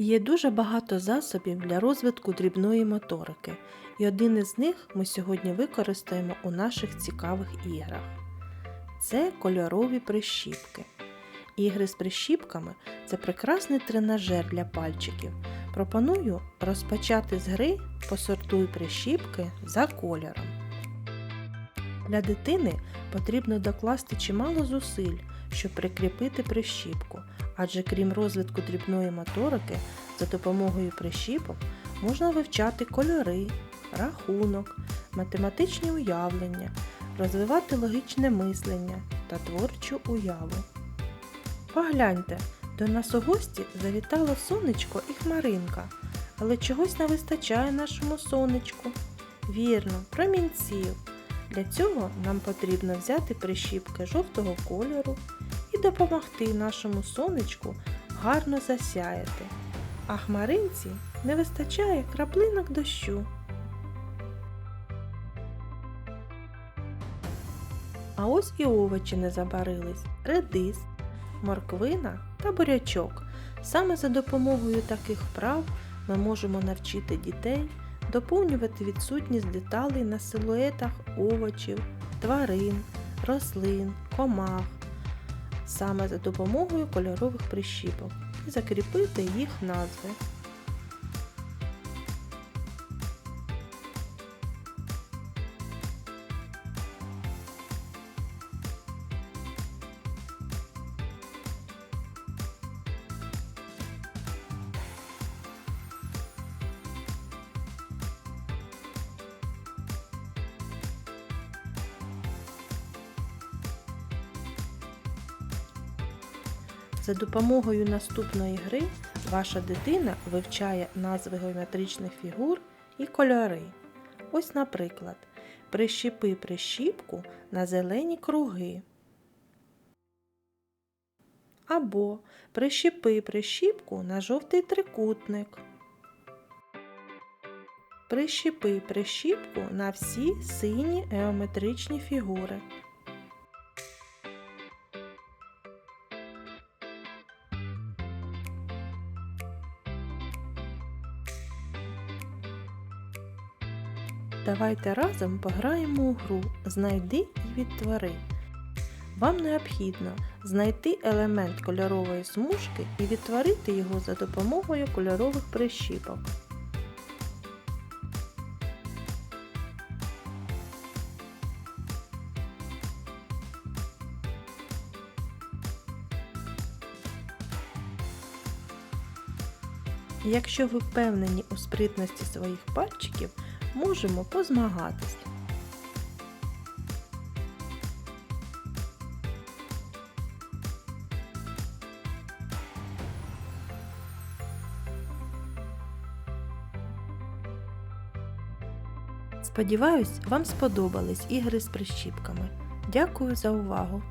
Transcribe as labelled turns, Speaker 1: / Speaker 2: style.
Speaker 1: Є дуже багато засобів для розвитку дрібної моторики, і один із них ми сьогодні використаємо у наших цікавих іграх. Це кольорові прищіпки. Ігри з прищіпками це прекрасний тренажер для пальчиків. Пропоную розпочати з гри Посортуй прищіпки за кольором. Для дитини потрібно докласти чимало зусиль, щоб прикріпити прищіпку, адже крім розвитку дрібної моторики, за допомогою прищіпок можна вивчати кольори, рахунок, математичні уявлення, розвивати логічне мислення та творчу уяву. Погляньте, до нас у гості завітало сонечко і хмаринка, але чогось не вистачає нашому сонечку. Вірно, промінців. Для цього нам потрібно взяти прищіпки жовтого кольору і допомогти нашому сонечку гарно засяяти. А хмаринці не вистачає краплинок дощу. А ось і овочі не забарились, редис, морквина та бурячок. Саме за допомогою таких вправ ми можемо навчити дітей доповнювати відсутність деталей на силуетах овочів, тварин, рослин, комах, саме за допомогою кольорових прищіпок і закріпити їх назви. За допомогою наступної гри ваша дитина вивчає назви геометричних фігур і кольори. Ось, наприклад, прищепи прищіпку на зелені круги. Або прищепи прищіпку на жовтий трикутник. Прищепи прищіпку на всі сині геометричні фігури. Давайте разом пограємо у гру Знайди і відтвори. Вам необхідно знайти елемент кольорової смужки і відтворити його за допомогою кольорових прищіпок. Якщо ви впевнені у спритності своїх пальчиків, можемо позмагатись. Сподіваюсь, вам сподобались ігри з прищіпками. Дякую за увагу!